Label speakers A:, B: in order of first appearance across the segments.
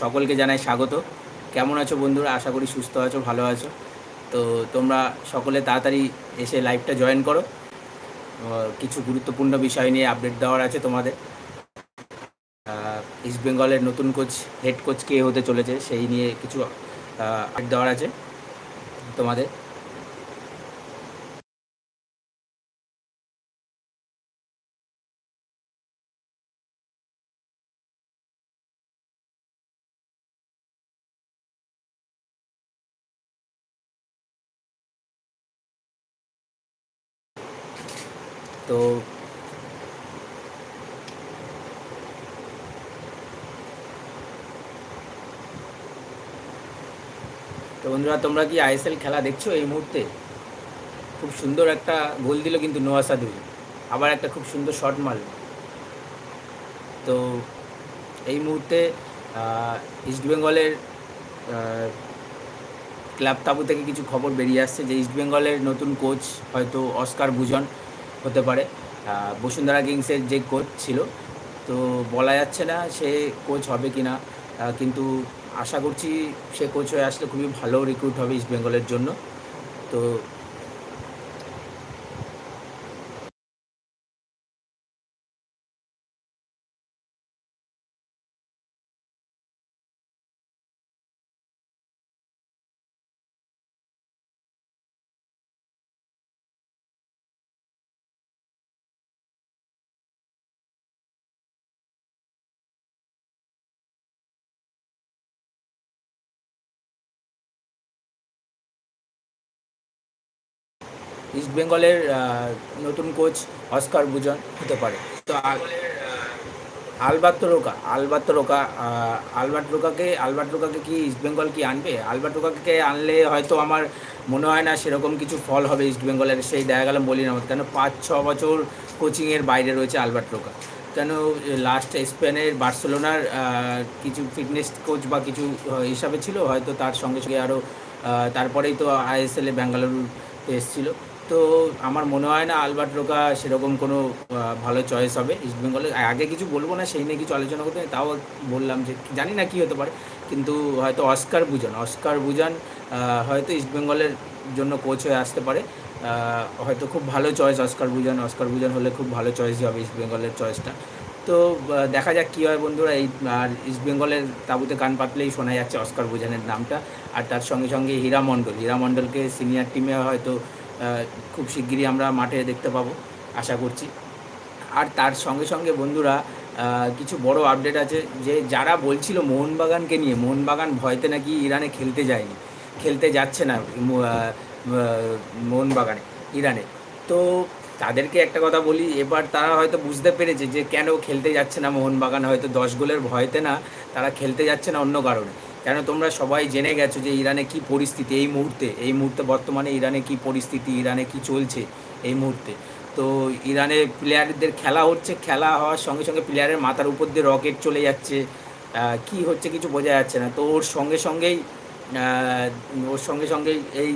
A: সকলকে জানাই স্বাগত। কেমন আছো বন্ধুরা? আশা করি সুস্থ আছো, ভালো আছো। তো তোমরা সকলে তাড়াতাড়ি এসে লাইভটা জয়েন করো। কিছু গুরুত্বপূর্ণ বিষয় নিয়ে আপডেট দেওয়ার আছে তোমাদের। ইস্ট বেঙ্গলের নতুন কোচ হেড কোচ কে হতে চলেছে, সেই নিয়ে কিছু আপডেট দেওয়ার আছে তোমাদের তো তো বন্ধুরা, তোমরা কি আইএসএল খেলা দেখছ এই মুহূর্তে? খুব সুন্দর একটা গোল দিল কিন্তু নোয়া সাদুই। আবার একটা খুব সুন্দর শট মারল। তো এই মুহূর্তে ইস্টবেঙ্গলের ক্লাব তাবু থেকে কিছু খবর বেরিয়ে আসছে যে ইস্টবেঙ্গলের নতুন কোচ হয়তো অস্কার ভুজন হতে পারে। বসুন্ধরা কিংসের যে কোচ ছিল, তো বলা যাচ্ছে না সে কোচ হবে কি না কিন্তু আশা করছি সে কোচ হয়ে আসলে খুবই ভালো রিক্রুট হবে ইস্ট বেঙ্গলের জন্য। তো ইস্টবেঙ্গলের আহ, নতুন কোচ অস্কার বুজন হতে পারে। তো আ- Alberto Roca Alberto Roca Albert রোকাকে Albert রোকাকে কি ইস্টবেঙ্গল কি আনবে? আলবার্ট রোকাকে আনলে হয়তো আমার মনে হয় না সেরকম কিছু ফল হবে ইস্টবেঙ্গলের সেই দেখা গেল বলি না কেন পাঁচ ছ বছর কোচিংয়ের বাইরে রয়েছে আলবার্ট রোকা কেন লাস্ট স্পেনের বার্সেলোনার কিছু ফিটনেস কোচ বা কিছু হিসাবে ছিল হয়তো তার সঙ্গে সঙ্গে আরও তারপরেই তো আইএসএলে বেঙ্গালুরু এসেছিল। তো আমার মনে হয় না আলবার্ট রোকা সেরকম কোনো ভালো চয়েস হবে ইস্টবেঙ্গলে আগে কিছু বলব না সেই নিয়ে কিছু আলোচনা করতে তাও বললাম যে জানি না কি হতে পারে কিন্তু হয়তো অস্কার বুজান অস্কার আহ, হয়তো ইস্টবেঙ্গলের জন্য কোচ হয়ে আসতে পারে। হয়তো খুব ভালো choice Oscar Bruzon Oscar Bruzon হলে খুব ভালো চয়েসই হবে ইস্টবেঙ্গলের চয়েসটা তো দেখা যাক কী হয় বন্ধুরা এই আর ইস্টবেঙ্গলের তাঁবুতে কান পাতলেই শোনা যাচ্ছে অস্কার বুজানের নামটা। আর তার সঙ্গে সঙ্গে হীরা মণ্ডল হীরা মণ্ডলকে সিনিয়র টিমে হয়তো খুব শিগগিরই আমরা মাঠে দেখতে পাবো, আশা করছি। আর তার সঙ্গে সঙ্গে বন্ধুরা কিছু বড় আপডেট আছে যে যারা বলছিল মোহনবাগানকে নিয়ে, মোহনবাগান ভয়তে নাকি ইরানে খেলতে যায়নি, খেলতে যাচ্ছে না মোহনবাগানে, ইরানে। তো তাদেরকে একটা কথা বলি, এবার তারা হয়তো বুঝতে পেরেছে যে কেন খেলতে যাচ্ছে না মোহনবাগান, হয়তো দশ গোলের ভয়তে না, তারা খেলতে যাচ্ছে না অন্য কারণে। কেন তোমরা সবাই জেনে গেছো যে ইরানে কি পরিস্থিতি এই মুহূর্তে? এই মুহূর্তে বর্তমানে ইরানে কি পরিস্থিতি? ইরানে কি চলছে এই মুহূর্তে? তো ইরানে প্লেয়ারদের খেলা হচ্ছে, খেলা হওয়ার সঙ্গে সঙ্গে প্লেয়ারের মাথার উপর দিয়ে রকেট চলে যাচ্ছে। কি হচ্ছে কিছু বোঝা যাচ্ছে না। তো ওর সঙ্গে সঙ্গেই ওর সঙ্গে সঙ্গেই এই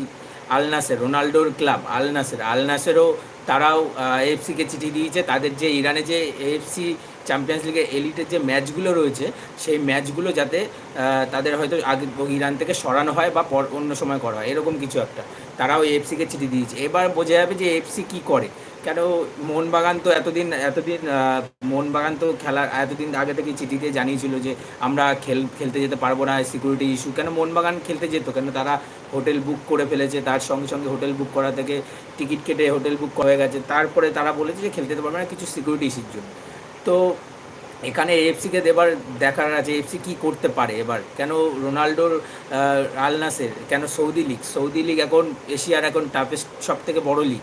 A: আলনাসের রোনাল্ডোর ক্লাব আলনাসের আলনাসেরও আল নাসেরও তারাও এএফসিকে চিঠি দিয়েছে। তাদের যে ইরানে যে এএফসি চ্যাম্পিয়ন্স লিগের এলিটের যে ম্যাচগুলো রয়েছে, সেই ম্যাচগুলো যাতে তাদের হয়তো আগে ইরান থেকে সরানো হয় বা পর অন্য সময় করা হয়, এরকম কিছু একটা। তারাও এফসিকে চিঠি দিয়েছে। এবার বোঝা যাবে যে এফসি কী করে। কেন মোহনবাগান তো এতদিন এতদিন মোহনবাগান তো খেলার এতদিন আগে থেকে চিঠি দিয়ে জানিয়েছিল যে আমরা খেল, খেলতে যেতে পারব না সিকিউরিটি ইস্যু কেন মোহনবাগান খেলতে যেত? কেন তারা হোটেল বুক করে ফেলেছে? তার সঙ্গে সঙ্গে হোটেল বুক করা থেকে টিকিট কেটে হোটেল বুক হয়ে গেছে। তারপরে তারা বলেছে যে খেলতে যেতে পারবে না, কিছু সিকিউরিটি ইস্যুর জন্য। তো এখানে এফসিকে এবার দেখার আছে এফসি কি করতে পারে এবার? কেন রোনাল্ডোর আহ, আল নাসের কেন সৌদি লিগ? সৌদি লিগ এখন এশিয়ার এখন টাফেস্ট সব থেকে বড় লিগ।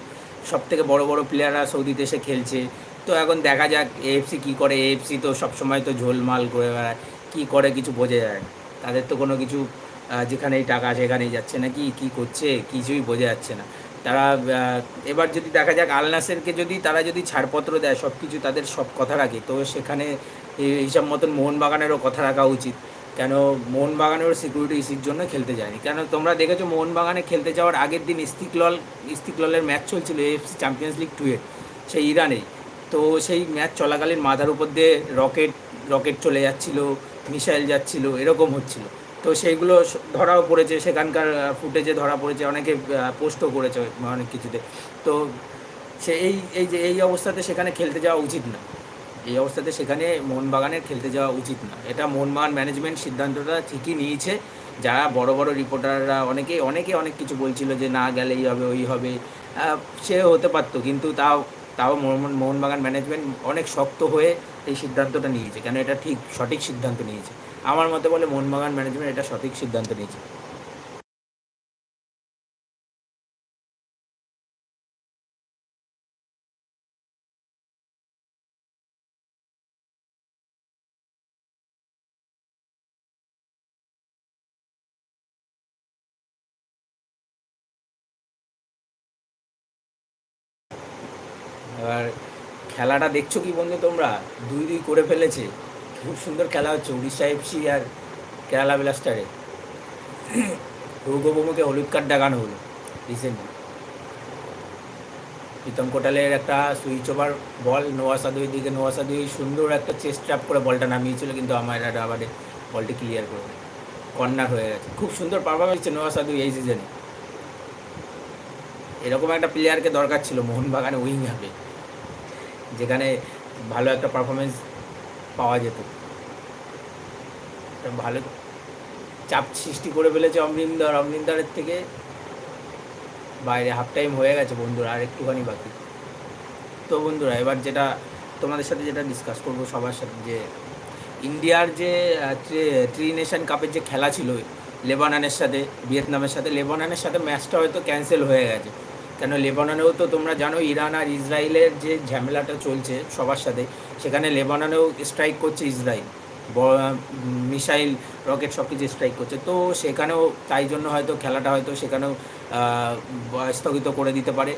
A: সব থেকে বড় বড় প্লেয়াররা সৌদি দেশে খেলছে। তো এখন দেখা যাক এএফসি কী করে। এএফসি তো সবসময় তো ঝোলমাল করে বেড়ায়। কী করে কিছু বোঝা যায়। তাদের তো কোনো কিছু যেখানেই টাকা সেখানেই যাচ্ছে। না কি কী করছে? কিছুই বোঝা যাচ্ছে না। তারা এবার যদি দেখা যাক আল নাসেরকে যদি তারা যদি ছাড়পত্র দেয় সব কিছু তাদের সব কথা রাখে, তো সেখানে হিসাব মতন মোহনবাগানেরও কথা রাখা উচিত। কেন মোহনবাগানেরও সিকিউরিটি ইস্যুর জন্য খেলতে যায়নি। কেন তোমরা দেখেছ মোহনবাগানে খেলতে যাওয়ার আগের দিন ইস্তিকলল, ইস্তিকললের ম্যাচ চলছিল এএফসি চ্যাম্পিয়ন্স লিগ টু এর সেই ইরানেই তো সেই ম্যাচ চলাকালীন মাথার উপর দিয়ে রকেট রকেট চলে যাচ্ছিল, মিসাইল যাচ্ছিল, এরকম হচ্ছিল। তো সেইগুলো ধরাও পড়েছে, সেখানকার ফুটেজে ধরা পড়েছে, অনেকে পোস্টও করেছে অনেক কিছুতে। তো সে এই এই যে, এই অবস্থাতে সেখানে খেলতে যাওয়া উচিত না। এই অবস্থাতে সেখানে মোহনবাগানের খেলতে যাওয়া উচিত না। এটা মোহনবাগান ম্যানেজমেন্ট সিদ্ধান্তটা ঠিকই নিয়েছে। যারা বড় বড় রিপোর্টাররা অনেকে অনেকে অনেক কিছু বলছিল যে, না গেলে এই হবে, ওই হবে। সে হতে পারতো, কিন্তু তাও তাও মোহন, মোহনবাগান ম্যানেজমেন্ট অনেক শক্ত হয়ে এই সিদ্ধান্তটা নিয়েছে। কেন এটা ঠিক, সঠিক সিদ্ধান্ত নিয়েছে। আমার মতে বলে মোহনবাগান ম্যানেজমেন্ট এটা সঠিক সিদ্ধান্ত নিয়েছে। এবার খেলাটা দেখছ কি বন্ধু তোমরা? দুই দুই করে ফেলেছে। খুব সুন্দর খেলা হচ্ছে, উড়িষ্যা এফসি আর কেরালা ব্লাস্টারে রৌগবমুকে হলুদ কার্ড দেখানো হলো রিসেন্টলি প্রীতম কোটালের একটা সুইচ ওভার বল নোয়া সাদুই দিকে, নোয়া সাদুই সুন্দর একটা চেস্ট ট্র্যাপ করে বলটা নামিয়েছিল, কিন্তু আমার আবার বলটি ক্লিয়ার করে কর্নার হয়ে গেছে। খুব সুন্দর পারফরমেন্স হচ্ছে নোয়া সাদুই এই সিজনে এরকম একটা প্লেয়ারকে দরকার ছিল মোহনবাগানে উইং হবে যেখানে ভালো একটা পারফরমেন্স পাওয়া যেত। ভালো চাপ সৃষ্টি করে ফেলেছে অমরিন্দর। অমরিন্দরের থেকে বাইরে হাফ টাইম হয়ে গেছে বন্ধুরা, আর একটুখানি বাকি। তো বন্ধুরা, এবার যেটা তোমাদের সাথে যেটা ডিসকাস করব সবার সাথে, যে ইন্ডিয়ার যে থ্রি নেশন কাপের যে খেলা ছিল লেবাননের সাথে, ভিয়েতনামের সাথে, লেবাননের সাথে ম্যাচটা হয়তো ক্যান্সেল হয়ে গেছে। কেন লেবাননেও তো তোমরা জানো ইরান আর ইসরায়েলের যে ঝামেলাটা চলছে সবার সাথে সেখানে লেবাননেও স্ট্রাইক করছে ইসরায়েল। মিসাইল, রকেট সব কিছু স্ট্রাইক করছে। তো সেখানেও তাই জন্য হয়তো খেলাটা হয়তো সেখানেও স্থগিত করে দিতে পারে।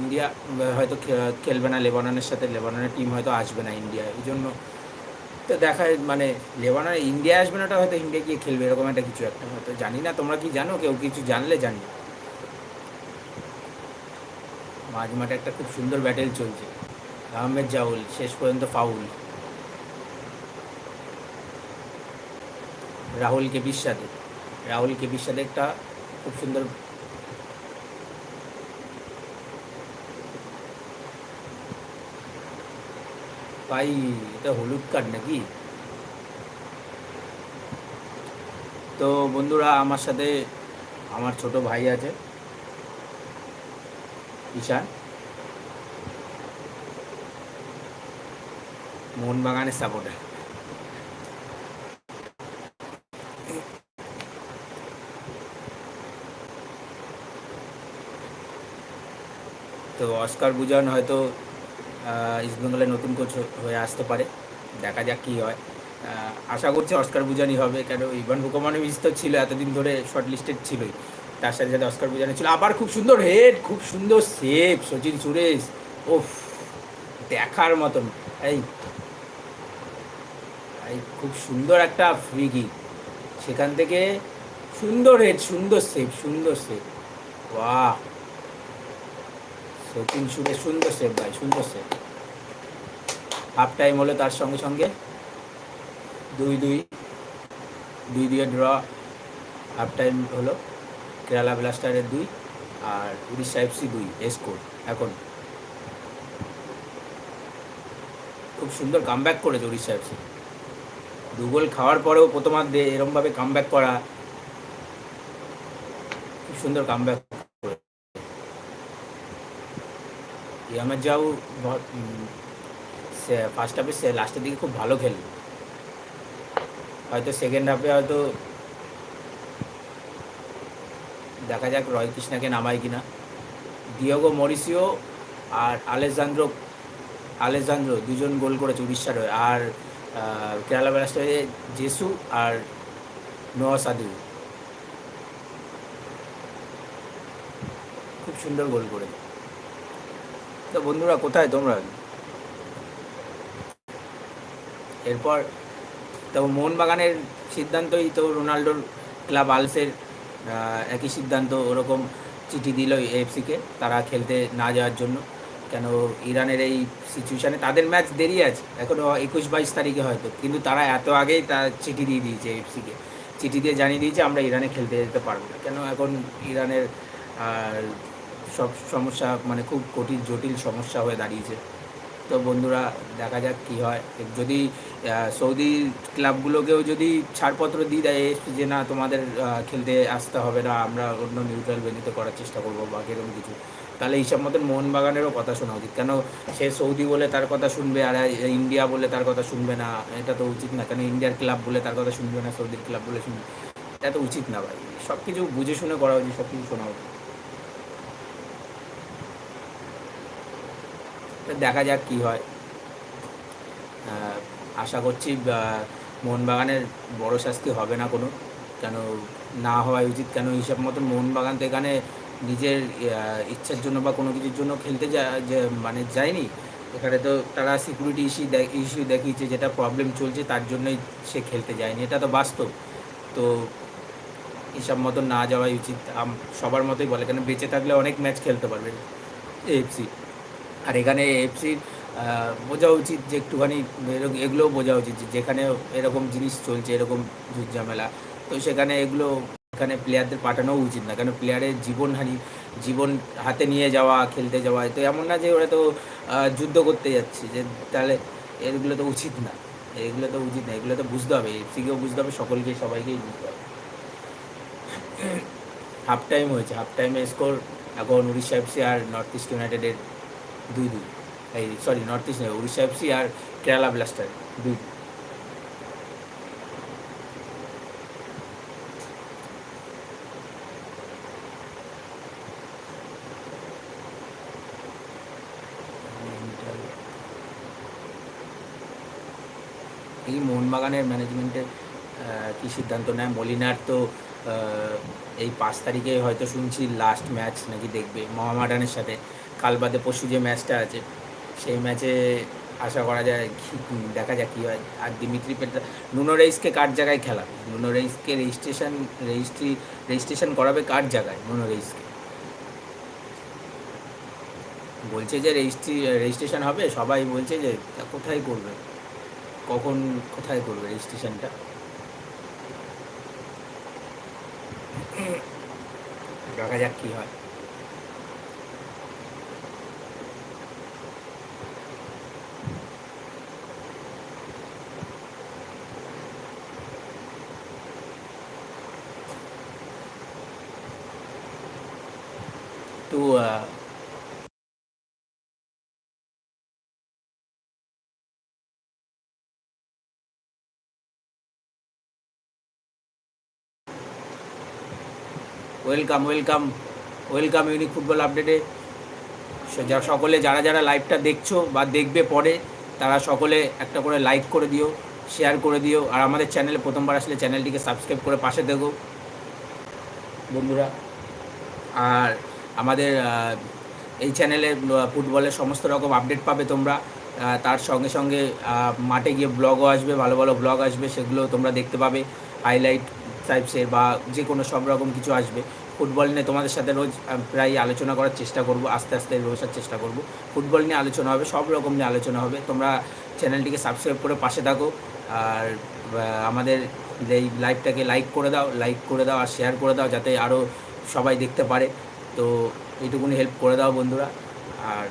A: ইন্ডিয়া হয়তো খেলবে না লেবাননের সাথে। লেবাননের টিম হয়তো আসবে না ইন্ডিয়া, এই জন্য। তো দেখা মানে লেবানন, ইন্ডিয়া আসবে না ওটা হয়তো ইন্ডিয়া গিয়ে খেলবে, এরকম একটা কিছু একটা হয়তো। জানি না, তোমরা কি জানো? কেউ কিছু জানলে জানি। মাঝ মাঠে একটা খুব সুন্দর ব্যাটেল চলছে। আহমেদ জাউল, শেষ পর্যন্ত ফাউল। রাহুল কেবির সাথে রাহুল কেবির সাথে একটা খুব সুন্দর ভাই, এটা হলুদ কার্ড নাকি? তো বন্ধুরা, আমার সাথে আমার ছোট ভাই আছে, ঈশান। মোহনবাগানের সাপোর্টার তো অস্কার বুজান হয়তো আহ, ইস্টবেঙ্গলের নতুন কোচ হয়ে আসতে পারে। দেখা যাক কী হয়। আশা করছি অস্কার বুজানি হবে। কেন ইভান বুকমানোভিচ তো ছিল এতদিন ধরে শর্ট লিস্টেড ছিলই। তার সাথে সাথে অস্কার বুজানি ছিল। আবার খুব সুন্দর হেড খুব সুন্দর সেভ সচিন সুরেশ। ওফ দেখার মতন। এই খুব সুন্দর একটা ফ্রি কিক সেখান থেকে সুন্দর হেড সুন্দর সেভ সুন্দর সেভ বাহ সচিন সুরেশ সুন্দর সেভ ভাই, সুন্দর সেভ হাফ টাইম হলো তার সঙ্গে সঙ্গে। দুই দুই। দুই দুই ড্র হাফ টাইম হলো কেরালা ব্লাস্টারের দুই আর উড়িষ্যা এফসি দুই স্কোর এখন খুব সুন্দর কামব্যাক করেছে উড়িষ্যা এফসি দু গোল খাওয়ার পরেও প্রথমার্ধে এরমভাবে কামব্যাক করা। খুব সুন্দর কামব্যাক ইয়ামার যাও ফার্স্ট হাফে সে লাস্টের দিকে খুব ভালো খেলল। হয়তো সেকেন্ড হাফে হয়তো দেখা যাক রয় কৃষ্ণাকে নামায় কিনা। ডিওগো মরিসিও আর আলেজান্দ্রো আলেজান্দ্রো দুজন গোল করেছে উড়িষ্যার হয়ে। আর কেরালা ব্লাস্টারে জেসু আর নোয়া সাদু খুব সুন্দর গোল করে। তো বন্ধুরা, কোথায় তোমরা? এরপর তো মোহনবাগানের সিদ্ধান্তই তো রোনাল্ডোর ক্লাব আলসের একই সিদ্ধান্ত, ওরকম চিঠি দিল এএফসিকে তারা খেলতে না যাওয়ার জন্য। কেন ইরানের এই সিচুয়েশানে তাদের ম্যাচ দেরি আছে। এখনও একুশ বাইশ তারিখে হয়তো। কিন্তু তারা এত আগেই তার চিঠি দিয়ে দিয়েছে এফসিকে চিঠি দিয়ে জানিয়ে দিয়েছে, আমরা ইরানে খেলতে যেতে পারব না। কেন এখন ইরানের সব সমস্যা মানে খুব কঠিন, জটিল সমস্যা হয়ে দাঁড়িয়েছে। তো বন্ধুরা, দেখা যাক কী হয়। যদি সৌদি ক্লাবগুলোকেও যদি ছাড়পত্র দিয়ে দেয় যে, না, তোমাদের খেলতে আসতে হবে না, আমরা অন্য নিউট্রাল ভেন্যুতে করার চেষ্টা করব বা এরকম কিছু। তাহলে এইসব মতন মোহনবাগানেরও কথা শোনা উচিত। কেন সে সৌদি বলে তার কথা শুনবে আর ইন্ডিয়া বলে তার কথা শুনবে না, এটা তো উচিত না। কেন ইন্ডিয়ার ক্লাব বলে তার কথা শুনবে না, সৌদির ক্লাব বলে শুনবে? এটা তো উচিত না ভাই। সব কিছু বুঝে শুনে করা উচিত সব কিছু শোনা উচিত। দেখা যাক কি হয়। আশা করছি মোহনবাগানের বড় শাস্তি হবে না কোনো। কেন না হওয়াই উচিত। কেন হিসাব মতন মোহনবাগান তো এখানে নিজের ইচ্ছার জন্য বা কোনো কিছুর জন্য খেলতে যা মানে যায়নি, এখানে তো তারা সিকিউরিটি ইস্যু ইস্যু দেখিয়েছে যেটা প্রবলেম চলছে, তার জন্যই সে খেলতে যায়নি। এটা তো বাস্তব। তো এসব মতন না যাওয়াই উচিত। সবার মতোই বলে, কেন বেঁচে থাকলে অনেক ম্যাচ খেলতে পারবে এফসি আর এখানে এফসির বোঝা উচিত যে একটুখানি এগুলোও বোঝা উচিত যেখানে এরকম জিনিস চলছে, এরকম ঝামেলা তো সেখানে এগুলো এখানে প্লেয়ারদের পাঠানো উচিত না। কেন প্লেয়ারের জীবনহানি জীবন হাতে নিয়ে যাওয়া, খেলতে যাওয়া, তো এমন না যে ওরা তো যুদ্ধ করতে যাচ্ছে। যে তাহলে এগুলো তো উচিত না। এগুলো তো উচিত না। এগুলো তো বুঝতে হবে। এফসিকেও বুঝতে হবে, সকলকে, সবাইকেই বুঝতে হবে। হাফ টাইম হয়েছে। হাফ টাইমে স্কোর এখন উড়িষ্যা এফসি আর নর্থ ইস্ট ইউনাইটেডের দুই দুই। এই sorry north east Odisha FC আর কেরালা ব্লাস্টার দুই দুই। এই মোহনবাগানের ম্যানেজমেন্টের কী সিদ্ধান্ত নেয়? মলিনার তো এই পাঁচ তারিখে হয়তো শুনছি লাস্ট ম্যাচ নাকি দেখবে মোহামেডানের সাথে। কাল বাদে পরশু যে ম্যাচটা আছে, সেই ম্যাচে আশা করা যায় দেখা যাক কী হয়। আর দিমিত্রি পেট্রা নুনো রেইসকে কার জায়গায় খেলা? নুনো রেইসকে রেজিস্ট্রেশন রেজিস্ট্রি রেজিস্ট্রেশন করাবে কার জায়গায় নুনো রেইসকে? বলছে যে রেজিস্ট্রি রেজিস্ট্রেশন হবে, সবাই বলছে যে কোথায় করবে? কখন কোথায় করবে রেজিস্ট্রেশনটা দেখা যাক কী হয়। to uh, welcome welcome welcome unique football আপডেটে। যা সকলে যারা যারা লাইভটা দেখছ বা দেখবে পরে, তারা সকলে একটা করে লাইক করে দিও, শেয়ার করে দিও, আর আমাদের চ্যানেলে প্রথমবার আসলে চ্যানেলটিকে সাবস্ক্রাইব করে পাশে দেখো বন্ধুরা। আর আমাদের এই চ্যানেলে ফুটবলের সমস্ত রকম আপডেট পাবে তোমরা। তার সঙ্গে সঙ্গে মাঠে গিয়ে ব্লগও আসবে, ভালো ভালো ব্লগ আসবে, সেগুলো তোমরা দেখতে পাবে, হাইলাইট টাইপসের বা যে কোনো সব রকম কিছু আসবে, ফুটবল নিয়ে তোমাদের সাথে রোজ প্রায় আলোচনা করার চেষ্টা করব, আস্তে আস্তে রোজার চেষ্টা করব। ফুটবল নিয়ে আলোচনা হবে, সব রকম নিয়ে আলোচনা হবে। তোমরা চ্যানেলটিকে সাবস্ক্রাইব করে পাশে থাকো আর আমাদের এই লাইভটাকে লাইক করে দাও লাইক করে দাও আর শেয়ার করে দাও যাতে আরও সবাই দেখতে পারে। তো এইটুকুনি হেল্প করে দাও বন্ধুরা। আর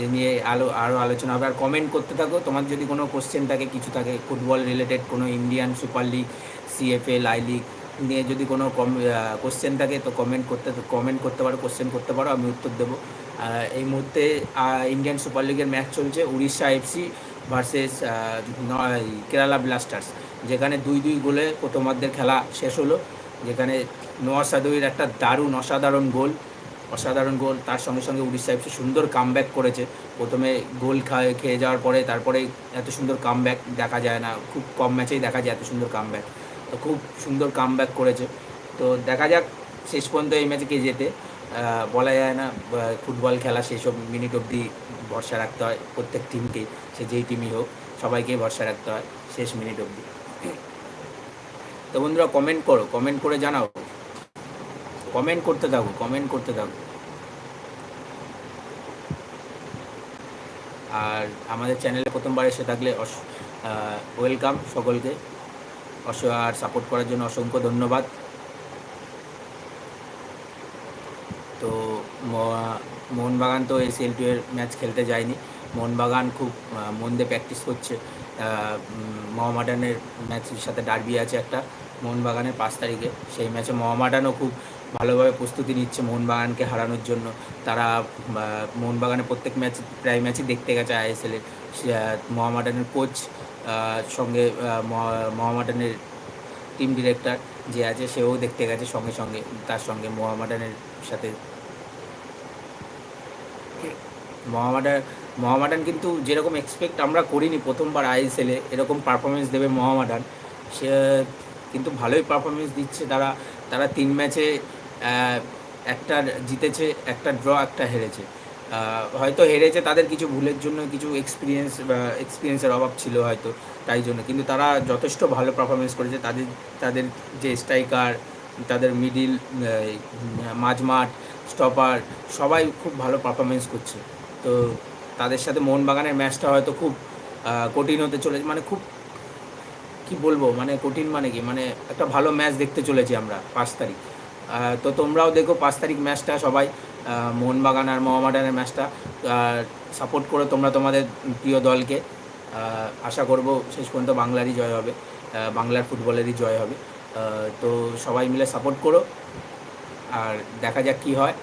A: এই নিয়ে আলো আরও আলোচনা হবে। আর কমেন্ট করতে থাকো। তোমার যদি কোনো কোশ্চেন থাকে, কিছু থাকে, ফুটবল রিলেটেড কোনো Indian super league CFL I league নিয়ে যদি কোনো কম কোশ্চেন থাকে তো কমেন্ট করতে কমেন্ট করতে পারো কোশ্চেন করতে পারো, আমি উত্তর দেবো। এই মুহূর্তে ইন্ডিয়ান সুপার লিগের ম্যাচ চলছে Odisha FC versus Kerala blasters যেখানে দুই দুই গোলে প্রথমার্ধের খেলা শেষ হলো, যেখানে নোয়া সাদুইর একটা দারুণ, অসাধারণ গোল অসাধারণ গোল, তার সঙ্গে সঙ্গে উড়িষ্যা এফসি সুন্দর কামব্যাক করেছে। প্রথমে গোল খায়, খেয়ে যাওয়ার পরে, তারপরে এত সুন্দর কামব্যাক দেখা যায় না, খুব কম ম্যাচেই দেখা যায় এত সুন্দর কামব্যাক তো খুব সুন্দর কামব্যাক করেছে। তো দেখা যাক শেষ পর্যন্ত এই ম্যাচে কে যেতে বলা যায় না ফুটবল খেলা সেসব মিনিট অবধি ভরসা রাখতে হয় প্রত্যেক টিমকে সে যেই টিমই হোক সবাইকেই ভরসা রাখতে হয় শেষ মিনিট অবধি। তো বন্ধুরা কমেন্ট করো কমেন্ট করে জানাও। কমেন্ট করতে থাকো কমেন্ট করতে থাকো। আর আমাদের চ্যানেলে প্রথমবার এসে থাকলে ওয়েলকাম সকলকে। আর সাপোর্ট করার জন্য অসংখ্য ধন্যবাদ। তো মোহনবাগান তো এসিএল টু এর ম্যাচ খেলতে যায়নি। মোহনবাগান খুব মন দিয়ে প্র্যাকটিস করছে। মোহামেডানের ম্যাচের সাথে ডার্বি আছে একটা, মোহনবাগানের পাঁচ তারিখে। সেই ম্যাচে মহামাডানও খুব ভালোভাবে প্রস্তুতি নিচ্ছে মোহনবাগানকে হারানোর জন্য। তারা মোহনবাগানের প্রত্যেক ম্যাচ প্রায় ম্যাচই দেখতে গেছে আইএসএলের মোহামেডানের কোচ সঙ্গে মোহামেডানের টিম ডিরেক্টর যে আছে, সেও দেখতে গেছে সঙ্গে সঙ্গে, তার সঙ্গে মোহামেডানের সাথে। মোহামেডান মোহামেডান কিন্তু যেরকম এক্সপেক্ট আমরা করিনি প্রথমবার আইএসএলে এরকম পারফরমেন্স দেবে মোহামেডান, সে কিন্তু ভালোই পারফরমেন্স দিচ্ছে তারা তারা তিন ম্যাচে একটা জিতেছে, একটা ড্র একটা হেরেছে। হয়তো হেরেছে, তাদের কিছু ভুলের জন্য কিছু এক্সপিরিয়েন্স এক্সপিরিয়েন্সের অভাব ছিল হয়তো তাই জন্য। কিন্তু তারা যথেষ্ট ভালো পারফরমেন্স করেছে। তাদের তাদের যে স্ট্রাইকার তাদের মিডিল মাঝমাঠ স্টপার সবাই খুব ভালো পারফরমেন্স করছে। তো তাদের সাথে মোহনবাগানের ম্যাচটা হয়তো খুব কঠিন হতে চলেছে। মানে খুব, কি বলব? মানে কঠিন মানে কি? মানে একটা ভালো ম্যাচ দেখতে চলেছি আমরা, পাঁচ তারিখ। তো তোমরাও দেখো পাঁচ তারিখ ম্যাচটা সবাই মোহনবাগান আর মোহামেডানের ম্যাচটা সাপোর্ট করো তোমরা তোমাদের প্রিয় দলকে। আশা করব শেষ পর্যন্ত বাংলারই জয় হবে বাংলার ফুটবলেরই জয় হবে। তো সবাই মিলে সাপোর্ট করো। আর দেখা যাক কী হয়।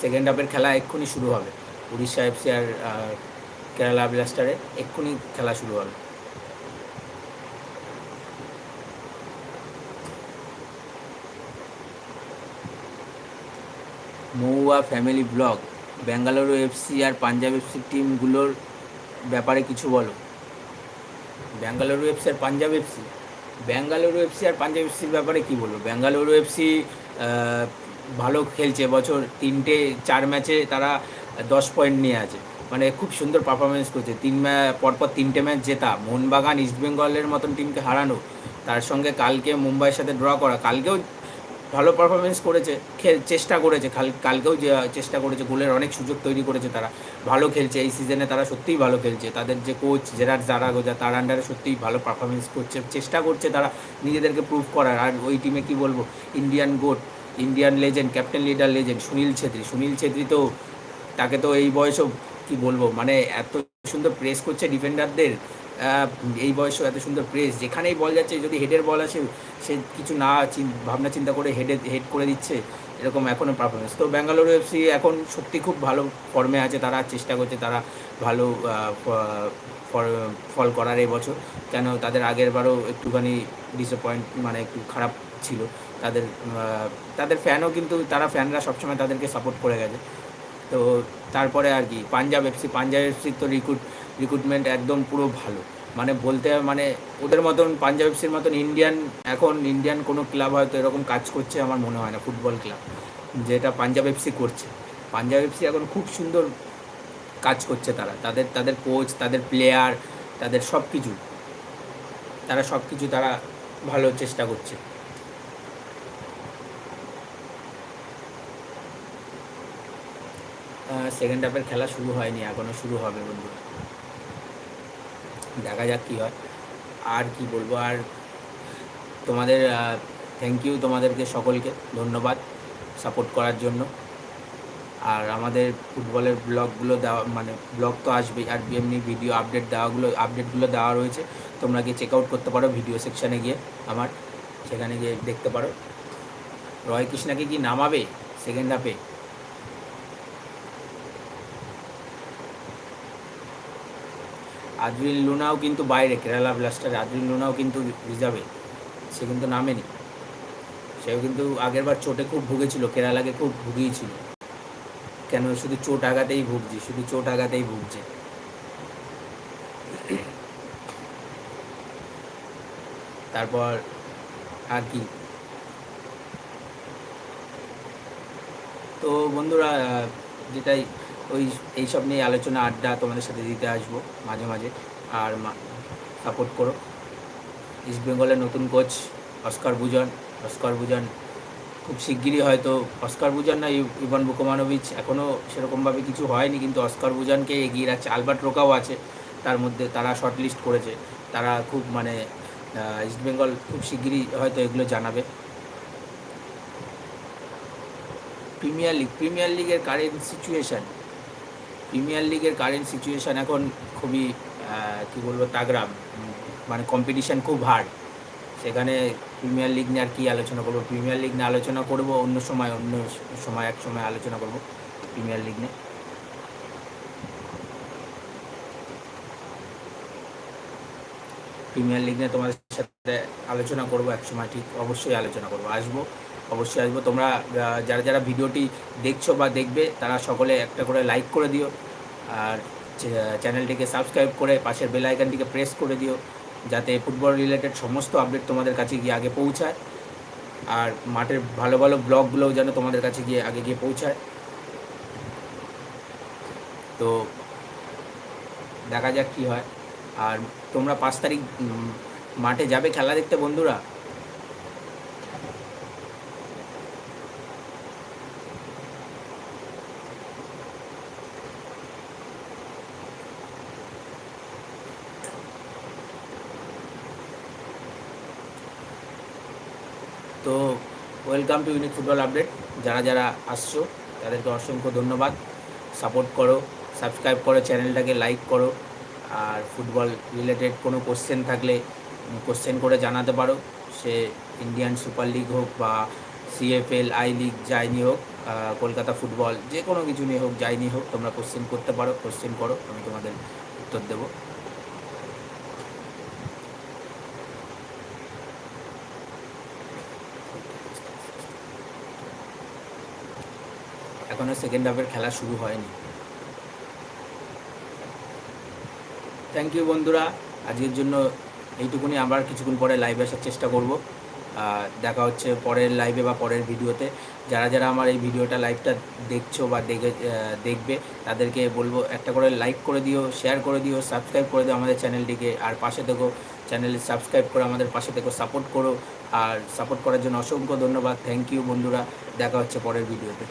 A: সেকেন্ড হাফের খেলা এক্ষুনি শুরু হবে। উড়িষ্যা এফসি আর কেরালা ব্লাস্টারে এক্ষুনি খেলা শুরু হবে। Mahua family blog. Bengaluru FC আর পাঞ্জাব এফসি টিমগুলোর ব্যাপারে কিছু বলো। বেঙ্গালুরু এফসি আর পাঞ্জাব এফসি বেঙ্গালুরু এফসি আর পাঞ্জাব এফসির ব্যাপারে কি বলব বেঙ্গালুরু এফসি ভালো খেলছে। বছর তিনটে, চার ম্যাচে তারা দশ পয়েন্ট নিয়ে আছে। মানে খুব সুন্দর পারফরমেন্স করছে। তিন পরপর তিনটে ম্যাচ জেতা। মোহনবাগান, ইস্টবেঙ্গলের মতন টিমকে হারানো। তার সঙ্গে কালকে মুম্বাইয়ের সাথে ড্র করা। কালকেও ভালো পারফরমেন্স করেছে চেষ্টা করেছে কাল- কালকেও যে চেষ্টা করেছে, গোলের অনেক সুযোগ তৈরি করেছে তারা। ভালো খেলছে, এই সিজনে তারা সত্যিই ভালো খেলছে। তাদের যে কোচ জেরার জারাগোজা তার আন্ডারে সত্যিই ভালো পারফরমেন্স করছে। চেষ্টা করছে তারা নিজেদেরকে প্রুভ করার। আর ওই টিমে কি বলব? Indian GOAT Indian legend captain leader legend Sunil Chhetri Sunil Chhetri তো, তাকে তো এই বয়সেও কি বলব? মানে এত সুন্দর প্রেস করছে ডিফেন্ডারদের এই বয়সেও এত সুন্দর প্রেস, যেখানেই বল যাচ্ছে, যদি হেডের বল আসে, সে কিছু না ভাবনা চিন্তা করে হেডে হেড করে দিচ্ছে, এরকম এখনও পারফরমেন্স তো ব্যাঙ্গালোর এফসি এখন সত্যি খুব ভালো ফর্মে আছে, তারা চেষ্টা করছে, তারা ভালো ফল- করার এই বছর। কেন তাদের আগের বারও একটুখানি ডিসঅ্যাপয়েন্ট মানে একটু খারাপ ছিল। তাদের তাদের ফ্যানও কিন্তু, তারা ফ্যানরা সবসময় তাদেরকে সাপোর্ট করে গেছে। তো তারপরে আর কি, পাঞ্জাব এফসি, পাঞ্জাব এফসির তো রিক্রুট রিক্রুটমেন্ট একদম পুরো ভালো। মানে বলতে মানে ওদের মতন পাঞ্জাব এফসির মতন ইন্ডিয়ান এখন ইন্ডিয়ান কোনো ক্লাব হয়তো এরকম কাজ করছে আমার মনে হয় না ফুটবল ক্লাব যেটা পাঞ্জাব এফসি করছে। পাঞ্জাব এফসি এখন খুব সুন্দর কাজ করছে তারা। তাদের তাদের কোচ তাদের প্লেয়ার তাদের সব কিছু তারা সব কিছু তারা ভালো চেষ্টা করছে। সেকেন্ড হাফের খেলা শুরু হয়নি এখনও শুরু হবে বন্ধুরা। দেখা যাক কী হয়। আর কি বলব, আর তোমাদের থ্যাংক ইউ তোমাদেরকে সকলকে, ধন্যবাদ সাপোর্ট করার জন্য। আর আমাদের ফুটবলের ব্লগগুলো দেওয়া মানে ব্লগ তো আসবেই, আর এমনি ভিডিও আপডেট দেওয়াগুলো আপডেটগুলো দেওয়া রয়েছে। তোমরা গিয়ে চেক আউট করতে পারো ভিডিও সেকশানে গিয়ে আমার, সেখানে গিয়ে দেখতে পারো। রয় কৃষ্ণাকে কি নামাবে? সেকেন্ড হাফে আদ্রিন লুনাও কিন্তু বাইরে, কেরালা ব্লাস্টারে। আদ্রিন লুনাও কিন্তু রিজার্ভে, সে কিন্তু নামেনি। সেও কিন্তু আগেরবার চোটে খুব ভুগেছিল, কেরালাকে খুব ভুগিয়েছিল। কেন? শুধু চোট আঘাতেই ভুগছি, শুধু চোট আঘাতেই ভুগছে। তারপর আর কি? তো বন্ধুরা যেটাই ওই এইসব নিয়ে আলোচনা, আড্ডা তোমাদের সাথে দিতে আসব মাঝে মাঝে। আর সাপোর্ট করো। ইস্ট বেঙ্গলের নতুন কোচ অস্কার বুজন অস্কার বুজন খুব শিগগিরই হয়তো অস্কার বুজান না ইভ- ইভান বুকোমানোভিচ এখনও সেরকমভাবে কিছু হয়নি, কিন্তু অস্কার বুজানকে এগিয়ে রাখছে। আলবার্ট রোকাও আছে, তার মধ্যে তারা শর্ট লিস্ট করেছে। তারা খুব মানে ইস্টবেঙ্গল খুব শিগগিরই হয়তো এগুলো জানাবে। প্রিমিয়ার লিগ প্রিমিয়ার লিগের কারেন্ট সিচুয়েশান প্রিমিয়ার লিগের কারেন্ট সিচুয়েশান এখন খুবই কি বলব, তাগড়া মানে কম্পিটিশান খুব হার্ড সেখানে প্রিমিয়ার লিগ নিয়ে আর কি আলোচনা করব? প্রিমিয়ার লিগ নিয়ে আলোচনা করব অন্য সময় অন্য সময়, এক সময় আলোচনা করব প্রিমিয়ার লিগ নিয়ে। প্রিমিয়ার লিগ নিয়ে তোমাদের সাথে আলোচনা করব এক সময়, ঠিক অবশ্যই আলোচনা করব। আসব। অবশ্যই আসব। তোমরা যারা যারা ভিডিওটি দেখছ বা দেখবে, তারা সকলে একটা করে লাইক করে দিও। আর চ্যানেলটিকে সাবস্ক্রাইব করে পাশের বেল আইকনটিকে প্রেস করে দিও, যাতে ফুটবল রিলেটেড সমস্ত আপডেট তোমাদের কাছে গিয়ে আগে পৌঁছায়। আর, মাঠের ভালো ভালো ব্লগগুলোও যেন তোমাদের কাছে গিয়ে আগে গিয়ে পৌঁছায়। তো, দেখা যাক কী হয়। আর, তোমরা পাঁচ তারিখ মাঠে যাবে খেলা দেখতে বন্ধুরা তো welcome to unique football update যারা যারা আসছো, তাদেরকে অসংখ্য ধন্যবাদ। সাপোর্ট করো, সাবস্ক্রাইব করো, চ্যানেলটাকে লাইক করো। আর ফুটবল রিলেটেড কোনো কোশ্চেন থাকলে কোশ্চেন করে জানাতে পারো। সে ইন্ডিয়ান সুপার লিগ হোক বা সিএফএল আই লিগ যাই নিয়ে হোক কলকাতা ফুটবল যে কোনো কিছু নিয়ে হোক, যাই নিয়ে হোক, তোমরা কোশ্চেন করতে পারো কোশ্চেন করো, আমি তোমাদের উত্তর দেবো। এখনও সেকেন্ড হাফের খেলা শুরু হয়নি। থ্যাংক ইউ বন্ধুরা, আজকের জন্য এইটুকুনি। আবার কিছুক্ষণ পরে লাইভে আসার চেষ্টা করব। দেখা হচ্ছে পরের লাইভে বা পরের ভিডিওতে। যারা যারা আমার এই ভিডিওটা লাইভটা দেখছ বা দেখে দেখবে, তাদেরকে বলব একটা করে লাইক করে দিও শেয়ার করে দিও সাবস্ক্রাইব করে দিও আমাদের চ্যানেলটিকে আর পাশে থেকো চ্যানেল সাবস্ক্রাইব করে আমাদের পাশে থেকো সাপোর্ট করো। আর সাপোর্ট করার জন্য অসংখ্য ধন্যবাদ। থ্যাংক ইউ বন্ধুরা। দেখা হচ্ছে পরের ভিডিওতে।